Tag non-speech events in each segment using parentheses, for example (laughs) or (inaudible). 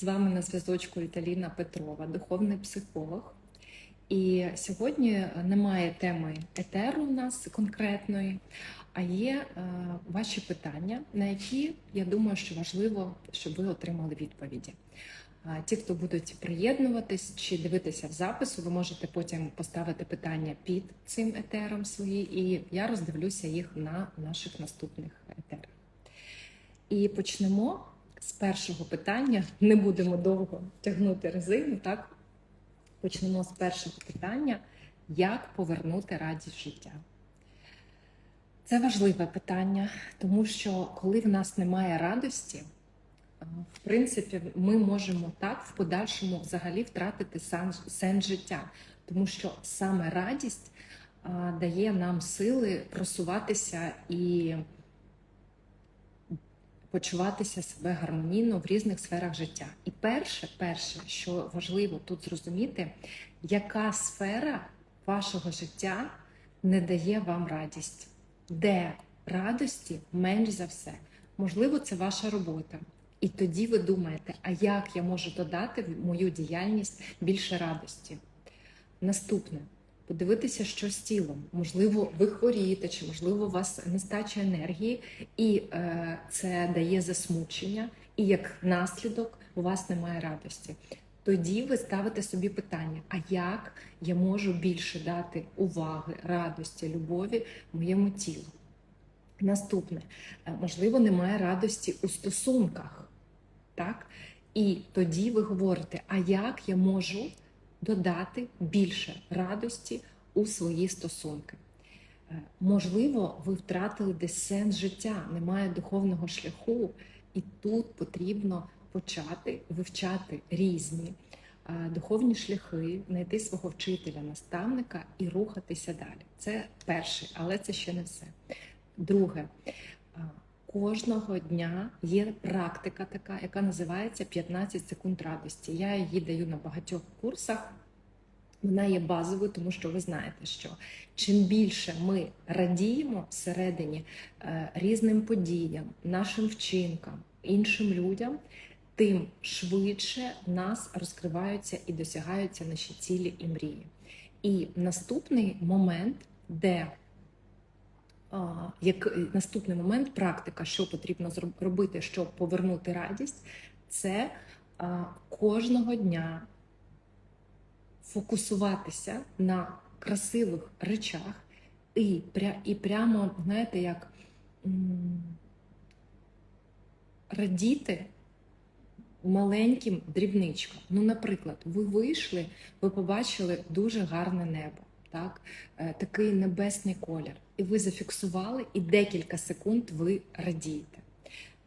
З вами на зв'язочку Віталіна Петрова, духовний психолог. І сьогодні немає теми етеру у нас конкретної, а є е, ваші питання, на які я думаю, що важливо, щоб ви отримали відповіді. Ті, хто будуть приєднуватись чи дивитися в запису, ви можете потім поставити питання під цим етером свої, і я роздивлюся їх на наших наступних етерах. І почнемо з першого питання. Не будемо довго тягнути резину, так? Почнемо з першого питання: як повернути радість життя? Це важливе питання, тому що коли в нас немає радості, е, в принципі, ми можемо так в подальшому взагалі втратити сен- сенс життя, тому що саме радість дає нам сили просуватися і почуватися себе гармонійно в різних сферах життя. І перше, перше, що важливо тут зрозуміти, яка сфера вашого життя не дає вам радість, де радості менш за все. Можливо, це ваша робота. І тоді ви думаєте, а як я можу додати в мою діяльність більше радості? Наступне подивитися, що з тілом. Можливо, ви хворієте, чи можливо у вас нестача енергії, і е, це дає засмучення, і як наслідок у вас немає радості. Тоді ви ставите собі питання: а як я можу більше дати уваги, радості, любові моєму тілу? Наступне, е, можливо, немає радості у стосунках, так? І тоді ви говорите, а як я можу додати більше радості у свої стосунки? Е, Можливо, ви втратили десь сенс життя, немає духовного шляху, і тут потрібно почати вивчати різні е, духовні шляхи, знайти свого вчителя, наставника і рухатися далі. Це перше, але це ще не все. Друге, а, кожного дня є практика така, яка називається 15 секунд радості. Я її даю на багатьох курсах. Вона є базовою, тому що ви знаєте, що чим більше ми радіємо всередині е, різним подіям, нашим вчинкам, іншим людям, тим швидше нас розкриваються і досягаються наші цілі і мрії. І наступний момент, де як наступний момент, практика, що потрібно зроб- робити, щоб повернути радість, це кожного дня фокусуватися на красивих речах і, і прямо, знаєте, як радіти маленьким дрібничкам. Ну, наприклад, ви вийшли, ви побачили дуже гарне небо, так? Е, такий небесний колір, і ви зафіксували, і декілька секунд ви радієте.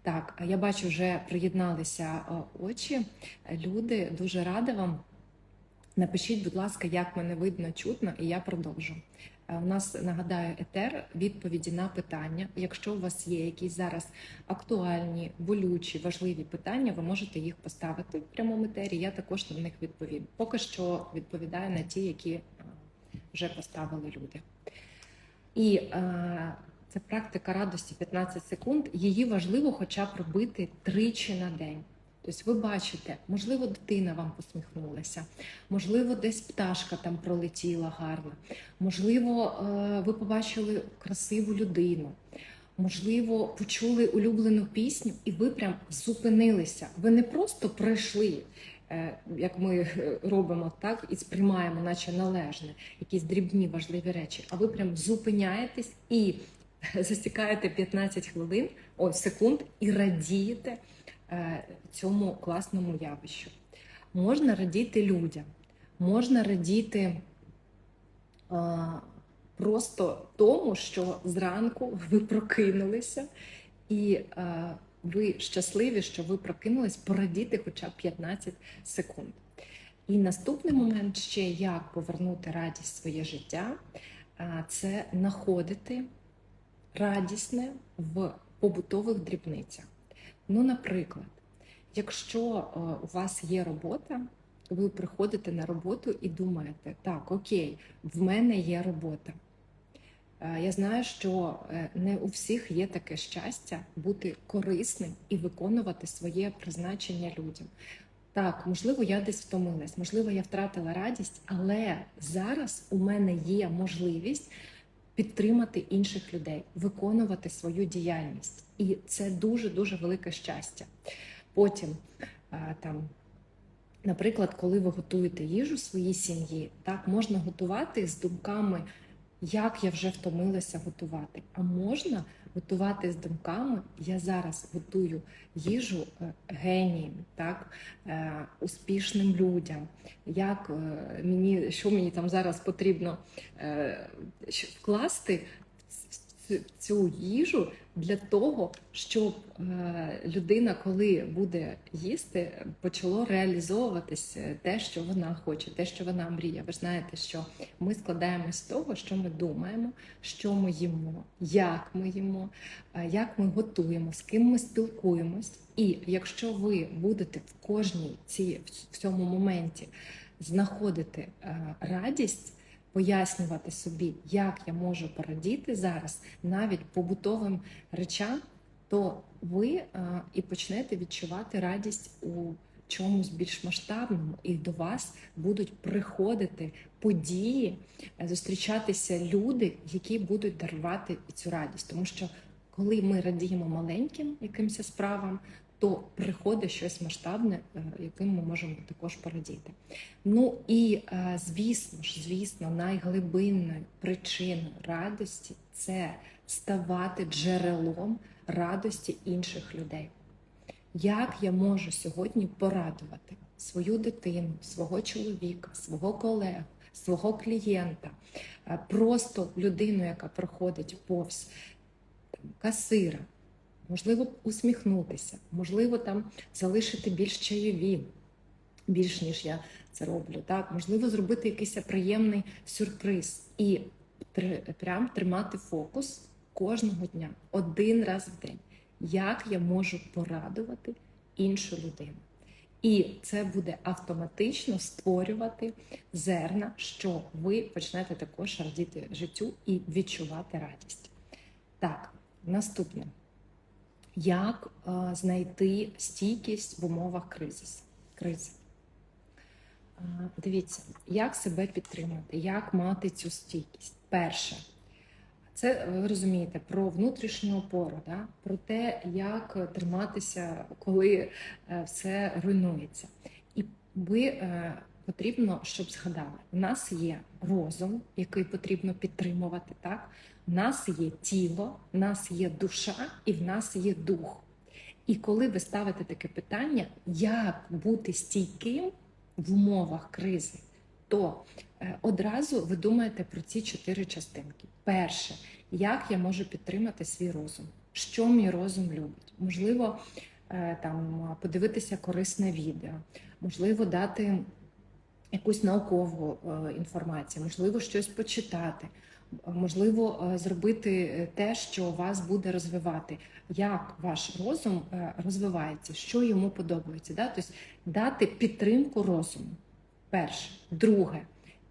Так, я бачу, вже приєдналися е, очі. Люди, дуже рада вам. Напишіть, будь ласка, як мене видно, чутно, і я продовжу. Е, У нас нагадаю етер відповіді на питання. Якщо у вас є якісь зараз актуальні, болючі, важливі питання, ви можете їх поставити в прямому етері. Я також на них відповім. Поки що відповідаю на ті, які е, вже поставили люди. І е, це практика радості 15 секунд. Її важливо хоча б робити тричі на день. Тобто ви бачите, можливо, дитина вам посміхнулася, можливо, десь пташка там пролетіла гарно, можливо, е, ви побачили красиву людину, можливо, почули улюблену пісню, і ви прям зупинилися. Ви не просто пройшли, як ми е, робимо так, і сприймаємо, наче належне, якісь дрібні важливі речі, а ви прям зупиняєтесь і (laughs) засікаєте 15 хвилин, ой, секунд і радієте е, цьому класному явищу. Можна радіти людям, можна радіти е, просто тому, що зранку ви прокинулися, і е, ви щасливі, що ви прокинулись, порадіти хоча б 15 секунд. І наступний момент ще як повернути радість в своє життя, це знаходити радісне в побутових дрібницях. Ну, наприклад, якщо у вас є робота, ви приходите на роботу і думаєте, так, окей, в мене є робота. Е, Я знаю, що е, не у всіх є таке щастя бути корисним і виконувати своє призначення людям. Так, можливо, я десь втомилась, можливо, я втратила радість, але зараз у мене є можливість підтримати інших людей, виконувати свою діяльність. І це дуже дуже велике щастя. Потім там. Наприклад, коли ви готуєте їжу своїй сім'ї, так можна готувати з думками, як я вже втомилася готувати. А можна готувати з думками, я зараз готую їжу е, геніям, так, е, успішним людям, як е, мені, що мені там зараз потрібно вкласти в цю їжу для того, щоб е, людина, коли буде їсти, почало реалізовуватись те, що вона хоче, те, що вона мріє. Ви знаєте, що ми складаємось з того, що ми думаємо, що ми їмо, як ми їмо, е, як ми готуємо, з ким ми спілкуємось. І якщо ви будете в кожній цій в цьому моменті знаходити е, радість. Пояснювати собі, як я можу порадіти зараз навіть побутовим речам, то ви е, і почнете відчувати радість у чомусь більш масштабному, і до вас будуть приходити події, е, зустрічатися люди, які будуть дарувати цю радість. Тому що коли ми радіємо маленьким якимось справам, то приходить щось масштабне, е, яким ми можемо також порадіти. Ну і е, звісно ж, звісно, найглибинною причиною радості це ставати джерелом радості інших людей. Як я можу сьогодні порадувати свою дитину, свого чоловіка, свого колегу, свого клієнта, е, просто людину, яка проходить повз касира, можливо, усміхнутися, можливо, там залишити більш чайові, більш ніж я це роблю. Так, можливо, зробити якийсь приємний сюрприз і прям тримати фокус кожного дня, один раз в день. Як я можу порадувати іншу людину? І це буде автоматично створювати зерна, що ви почнете також радіти життю і відчувати радість. Так, наступне. Як е, знайти стійкість в умовах кризи? Е, Дивіться, як себе підтримати, як мати цю стійкість. Перше, це ви розумієте про внутрішню опору, да? про те, як триматися, коли е, все руйнується. І ви потрібно, щоб згадали, у нас є розум, який потрібно підтримувати. Так, у нас є тіло, у нас є душа і в нас є дух. І коли ви ставите таке питання, як бути стійким в умовах кризи, то е, одразу ви думаєте про ці чотири частинки. Перше, як я можу підтримати свій розум? Що мій розум любить? Можливо, е, там подивитися корисне відео, можливо, дати якусь наукову е, інформацію, можливо, щось почитати, можливо, е, зробити те, що вас буде розвивати. Як ваш розум е, розвивається, що йому подобається? Да? Тобто дати підтримку розуму. Перше, друге,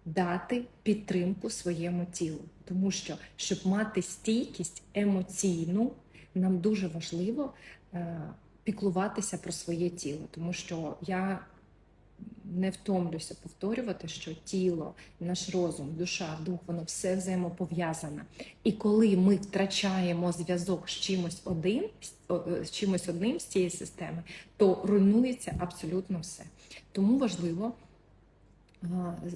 дати підтримку своєму тілу, тому що щоб мати стійкість емоційну, нам дуже важливо піклуватися про своє тіло, тому що я не втомлюся повторювати, що тіло, наш розум, душа, дух, воно все взаємопов'язане. І коли ми втрачаємо зв'язок з чимось один, е, з чимось одним з цієї системи, то руйнується абсолютно все. Тому важливо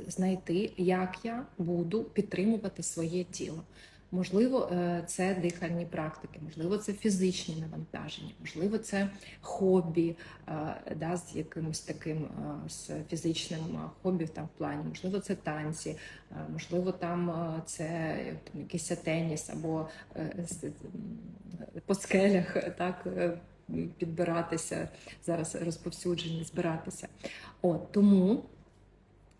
знайти, як я буду підтримувати своє тіло. Можливо, е, це дихальні практики, можливо, це фізичні навантаження, можливо, це хобі е, да, з якимось таким е, з фізичним хобі там в плані, можливо, це танці, можливо, там це там, якийсь теніс або по скелях так. Підбиратися зараз розповсюджені, збиратися. От тому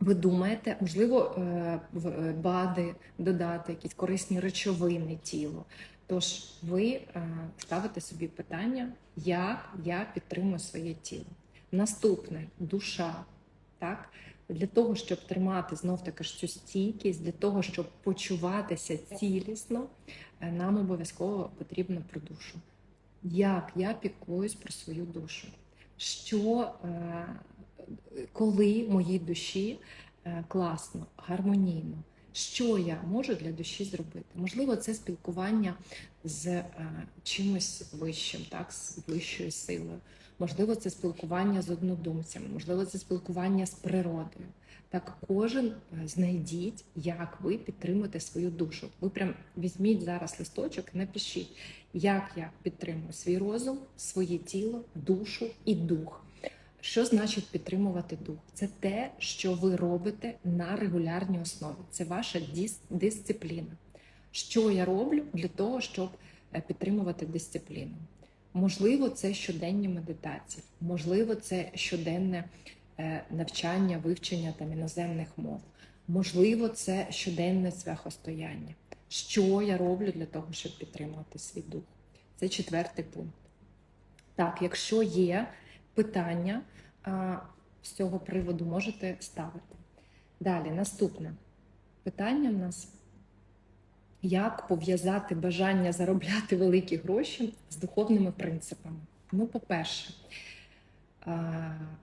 ви думаєте, можливо, е, в- е, БАДи додати, якісь корисні речовини тілу. Тож ви е, ставите собі питання, як я підтримую своє тіло. Наступне душа. Так? Для того, щоб тримати знов таки ж цю стійкість, для того, щоб почуватися цілісно, нам обов'язково потрібно про душу. Як я піклуюсь про свою душу? Що коли моїй душі е, класно, гармонійно. Що я можу для душі зробити? Можливо, це спілкування з е, чимось вищим, так, з вищою силою. Можливо, це спілкування з однодумцями, можливо, це спілкування з природою. Так, кожен е, знайдіть, як ви підтримуєте свою душу. Ви прям візьміть зараз листочок і напишіть, як я підтримую свій розум, своє тіло, душу і дух. Що значить підтримувати дух? Це те, що ви робите на регулярній основі. Це ваша дис- дисципліна. Що я роблю для того, щоб е, підтримувати дисципліну? Можливо, це щоденні медитації, можливо, це щоденне е, навчання, вивчення там іноземних мов. Можливо, це щоденне свяхостояння. Що я роблю для того, щоб підтримувати свій дух? Це четвертий пункт. Так, якщо є питання з цього приводу, можете ставити. Далі, наступне питання в нас: як пов'язати бажання заробляти великі гроші з духовними принципами? Ну, по-перше,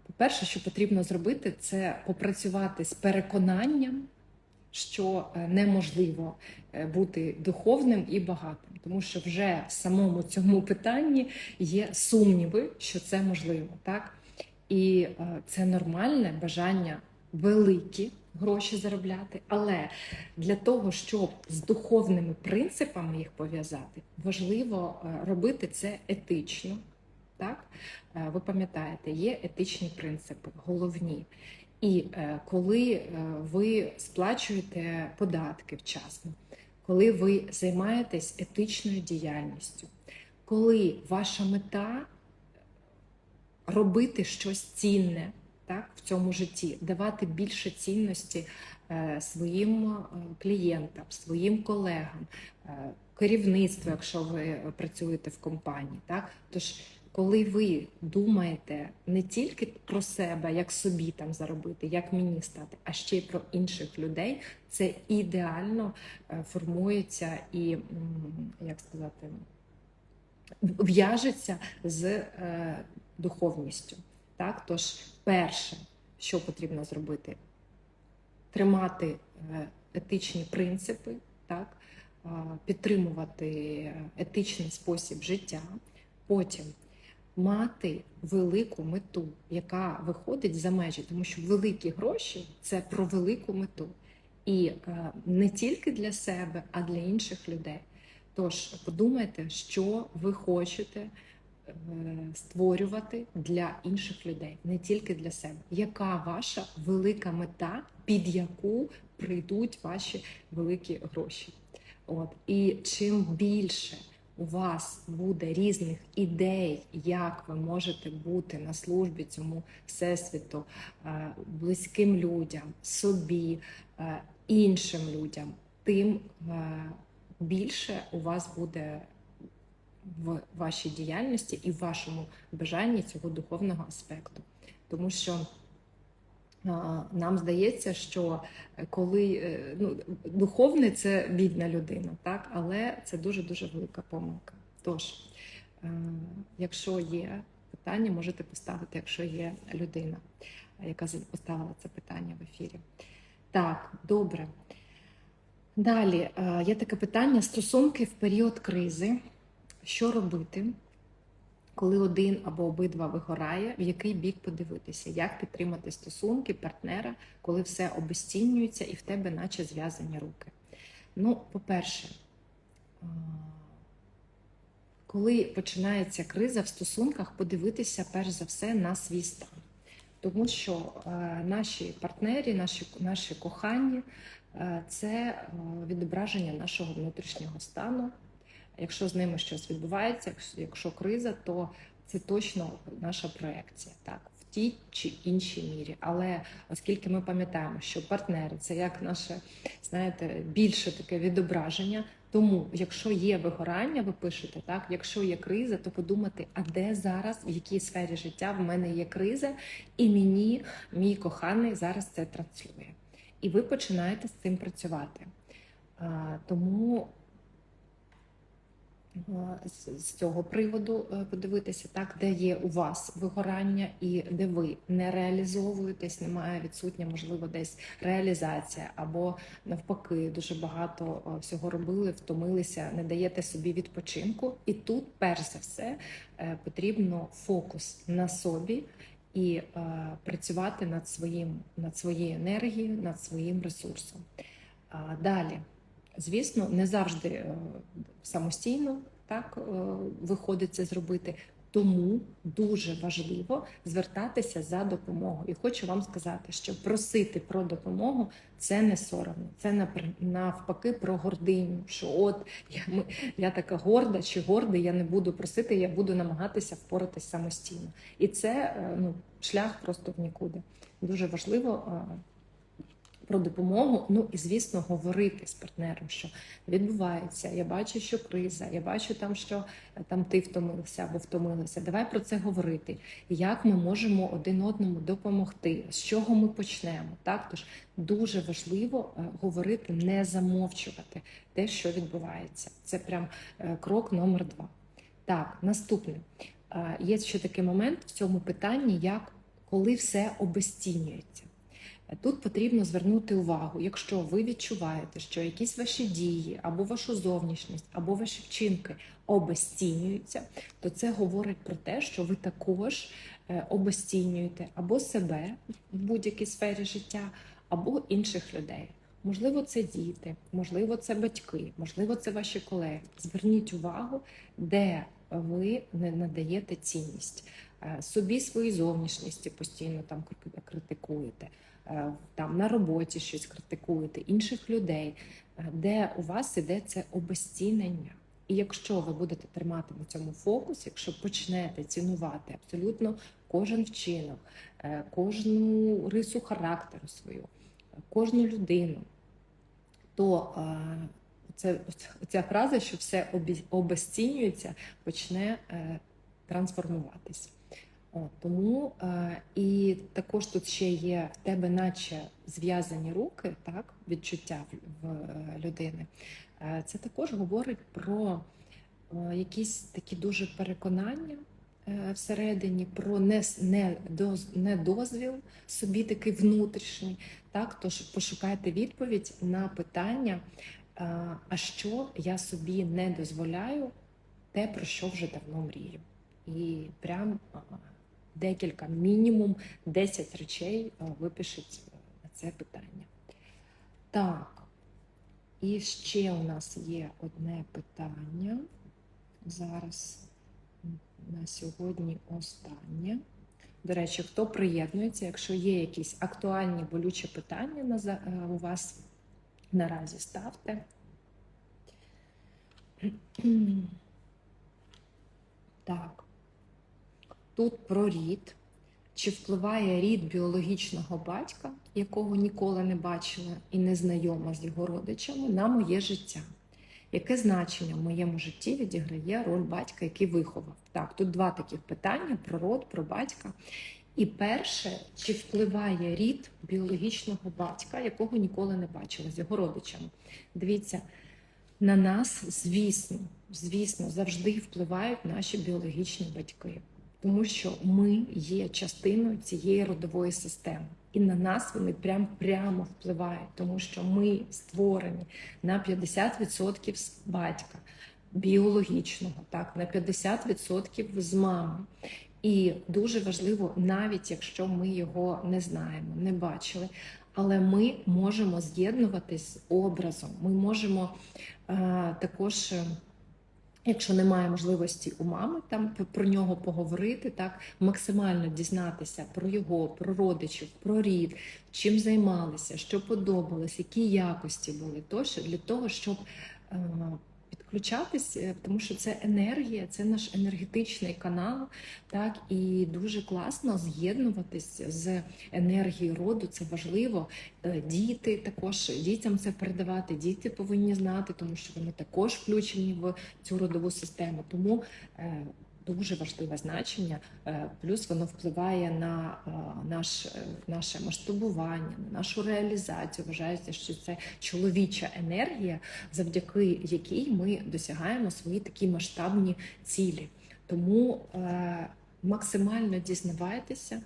по-перше, що потрібно зробити, це попрацювати з переконанням, що е, неможливо е, бути духовним і багатим, тому що вже в самому цьому питанні є сумніви, що це можливо, так? І е, це нормальне бажання великі гроші заробляти, але для того, щоб з духовними принципами їх пов'язати, важливо робити це етично. Так? Ви пам'ятаєте, є етичні принципи, головні. І е, коли е, ви сплачуєте податки вчасно, коли ви займаєтесь етичною діяльністю, коли ваша мета робити щось цінне так, в цьому житті, давати більше цінності е, своїм е, клієнтам, своїм колегам, е, керівництву, якщо ви працюєте в компанії. Так? Тож, коли ви думаєте не тільки про себе, як собі там заробити, як мені стати, а ще й про інших людей, це ідеально е, формується і, як сказати, в'яжеться з е, духовністю. Так? Тож, перше, що потрібно зробити, тримати е, етичні принципи, так? підтримувати етичний спосіб життя, потім мати велику мету, яка виходить за межі, тому що великі гроші це про велику мету. І е, не тільки для себе, а для інших людей. Тож подумайте, що ви хочете е, створювати для інших людей, не тільки для себе. Яка ваша велика мета, під яку прийдуть ваші великі гроші? От і чим більше у вас буде різних ідей, як ви можете бути на службі цьому всесвіту, е, близьким людям, собі, е, іншим людям, тим е, більше у вас буде в вашій діяльності і в вашому бажанні цього духовного аспекту. Тому що нам здається, що коли е, ну, духовний це бідна людина, так? але це дуже-дуже велика помилка. Тож, е, якщо є питання, можете поставити, якщо є людина, яка поставила це питання в ефірі. Так, добре. Далі е, є таке питання: стосунки в період кризи. Що робити, коли один або обидва вигорає, в який бік подивитися, як підтримати стосунки, партнера, коли все обесцінюється і в тебе наче зв'язані руки? Ну, по-перше, е, коли починається криза в стосунках, подивитися перш за все на свій стан. Тому що е, наші партнері, наші, наші кохані е, це відображення нашого внутрішнього стану. Якщо з ними щось відбувається, якщо- криза, то це точно наша проекція, так, в тій чи іншій мірі. Але оскільки ми пам'ятаємо, що партнери це як наше, знаєте, більше таке відображення. Тому, якщо є вигорання, ви пишете так. Якщо є криза, то подумати, а де зараз, в якій сфері життя в мене є криза, і мені мій коханий зараз це транслює. І ви починаєте з цим працювати. Тому з з цього приводу е, подивитися, так, де є у вас вигорання і де ви не реалізовуєтесь, немає відсутня, можливо, десь реалізація, або навпаки, дуже багато е, всього робили, втомилися, не даєте собі відпочинку. І тут, перш за все, е, потрібно фокус на собі і е, працювати над своїм, над своєю енергією, над своїм ресурсом. А Далі, звісно, не завжди е, самостійно так е, виходить це зробити. Тому дуже важливо звертатися за допомогою. І хочу вам сказати, що просити про допомогу це не соромно, це навпаки про гординю. Що от я, ми, я така горда чи гордий, я не буду просити, я буду намагатися впоратись самостійно. І це е, ну, шлях просто в нікуди. Дуже важливо про допомогу. Ну і звісно, говорити з партнером, що відбувається. Я бачу, що криза, я бачу там, що е, там ти втомився або втомилася. Давай про це говорити. Як ми можемо один одному допомогти, з чого ми почнемо. Так, тож дуже важливо е, говорити, не замовчувати те, що відбувається. Це прям е, крок номер два. Так, наступне. Є ще такий момент в цьому питанні, як коли все обезцінюється. Тут потрібно звернути увагу, якщо ви відчуваєте, що якісь ваші дії, або вашу зовнішність, або ваші вчинки обезцінюються, то це говорить про те, що ви також е, обезцінюєте або себе в будь-якій сфері життя, або інших людей. Можливо, це діти, можливо, це батьки, можливо, це ваші колеги. Зверніть увагу, де ви не надаєте цінність Е, собі свої зовнішності постійно там критикуєте, там на роботі щось критикуєте, інших людей, е, де у вас іде це обезцінення. І якщо ви будете тримати на цьому фокус, якщо почнете цінувати абсолютно кожен вчинок, е, кожну рису характеру свою, е, кожну людину, то е, це, (laughs) ця фраза, що все обезцінюється, почне е, трансформуватись. О, тому е, і також тут ще є в тебе, наче зв'язані руки, так, відчуття в, в е, людини. Е, це також говорить про е, якісь такі дуже переконання е, всередині, про не, не, доз, недозвіл собі такий внутрішній. Так, тож пошукайте відповідь на питання, е, а що я собі не дозволяю, те, про що вже давно мрію. І прям а, декілька, мінімум 10 речей а, випишіть е, на це питання. Так, і ще у нас є одне питання. Зараз на сьогодні останнє. До речі, хто приєднується, якщо є якісь актуальні болючі питання е, у вас наразі ставте. Так. Тут про рід. Чи впливає рід біологічного батька, якого ніколи не бачила і не знайома з його родичами, на моє життя? Яке значення в моєму житті відіграє роль батька, який виховав? Так, тут два таких питання: про род, про батька. І перше, чи впливає рід біологічного батька, якого ніколи не бачила з його родичами? Дивіться, на нас, звісно, звісно, завжди впливають наші біологічні батьки, тому що ми є частиною цієї родової системи. І на нас вони прям прямо впливають, тому що ми створені на 50% з батька біологічного, так, на 50% з мами. І дуже важливо, навіть якщо ми його не знаємо, не бачили, але ми можемо з'єднуватись з образом. Ми можемо е, також, е, якщо немає можливості у мами там про нього поговорити, так максимально дізнатися про його, про родичів, про рід, чим займалися, що подобалось, які якості були, тощо для того, щоб підключатись, е, тому що це енергія, це наш енергетичний канал, так і дуже класно з'єднуватись з енергією роду. Це важливо. Е, Діти також дітям це передавати. Діти повинні знати, тому що вони також включені в цю родову систему. Тому е, дуже важливе значення. Е, Плюс воно впливає на, е, наш, е, наше масштабування, на нашу реалізацію. Вважається, що це чоловіча енергія, завдяки якій ми досягаємо свої такі масштабні цілі. Тому максимально дізнавайтеся.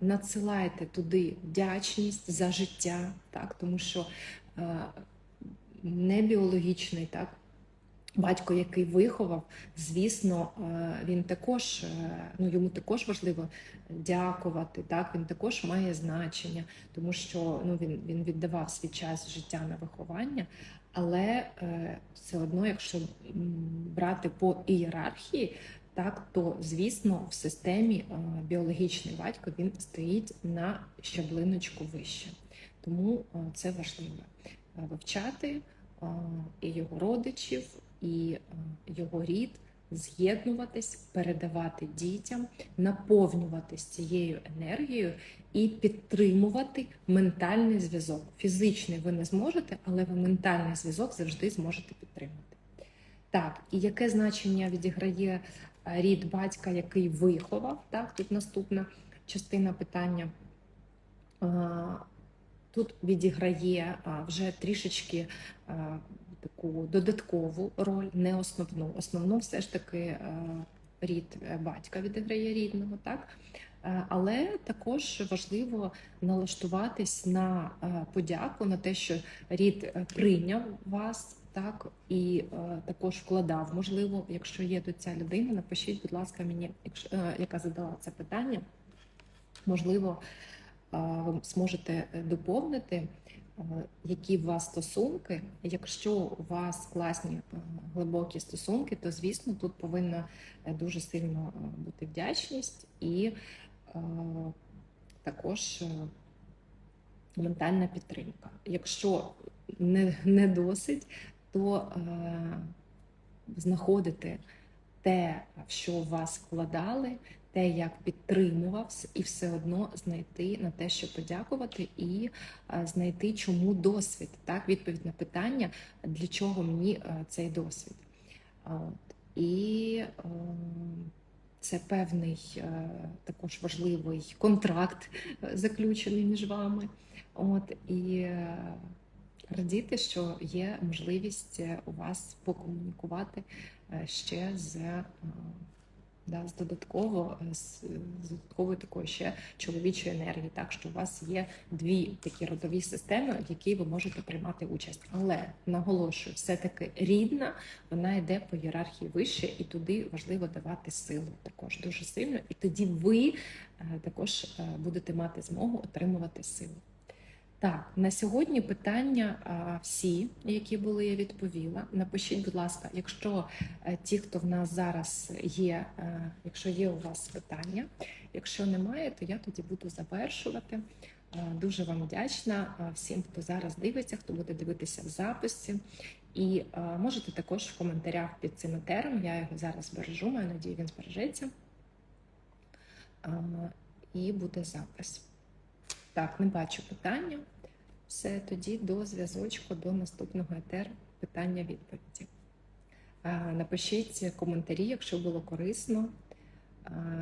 Надсилайте туди вдячність за життя, так тому що не біологічний, так батько, який виховав, звісно, е, він також е, ну йому також важливо дякувати. Так він також має значення, тому що ну він, він віддавав свій час життя на виховання. Але е, все одно, якщо брати по ієрархії, так то звісно в системі біологічний батько він стоїть на щаблиночку вище. Тому це важливо вивчати і його родичів, і його рід, з'єднуватись, передавати дітям, наповнюватись цією енергією і підтримувати ментальний зв'язок. Фізичний ви не зможете, але ви ментальний зв'язок завжди зможете підтримати. Так, і яке значення відіграє е, рід батька, який виховав? Так, тут наступна частина питання. Тут відіграє вже трішечки таку додаткову роль, не основну. Основну все ж таки е, рід е, батька відіграє рідного, так? Е, Але також важливо налаштуватись на подяку, на те, що рід прийняв вас, так і також вкладав. Можливо, якщо є тут ця людина, напишіть, будь ласка, мені, якщо, яка задала це питання. Можливо, ви зможете доповнити, які у вас стосунки. Якщо у вас класні е, глибокі стосунки, то звісно тут повинна е, дуже сильно е, бути вдячність і е, також е, ментальна підтримка. Якщо не, не досить, то е, знаходити те, в що вас вкладали, те, як підтримував, і все одно знайти на те, що подякувати, і е, знайти, чому досвід. Так, відповідь на питання, для чого мені е, цей досвід. От. І е, це певний е, також важливий контракт заключений між вами. От і радіти, що є можливість у вас покомунікувати ще з, да, з додатково е, з, з додатковою такою ще чоловічої енергії, так що у вас є дві такі родові системи, в якій ви можете приймати участь. Але наголошую, все-таки рідна, вона йде по ієрархії вище, і туди важливо давати силу також дуже сильно. І тоді ви е, також е, будете мати змогу отримувати силу. Так, на сьогодні питання всі, які були, я відповіла. Напишіть, будь ласка, якщо е, ті, хто в нас зараз є, е, якщо є у вас питання, якщо немає, то я тоді буду завершувати. Е, Дуже вам вдячна всім, хто зараз дивиться, хто буде дивитися в записі. І можете також в коментарях під цим етером, я його зараз збережу, маю надію, він збережеться. І буде запис. Так, не бачу питання. Все, тоді до зв'язочку, до наступного етеру питання-відповіді. Напишіть коментарі, якщо було корисно,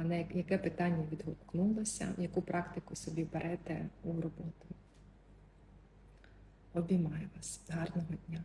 на яке питання відгукнулося, яку практику собі берете у роботу. Обіймаю вас. Гарного дня!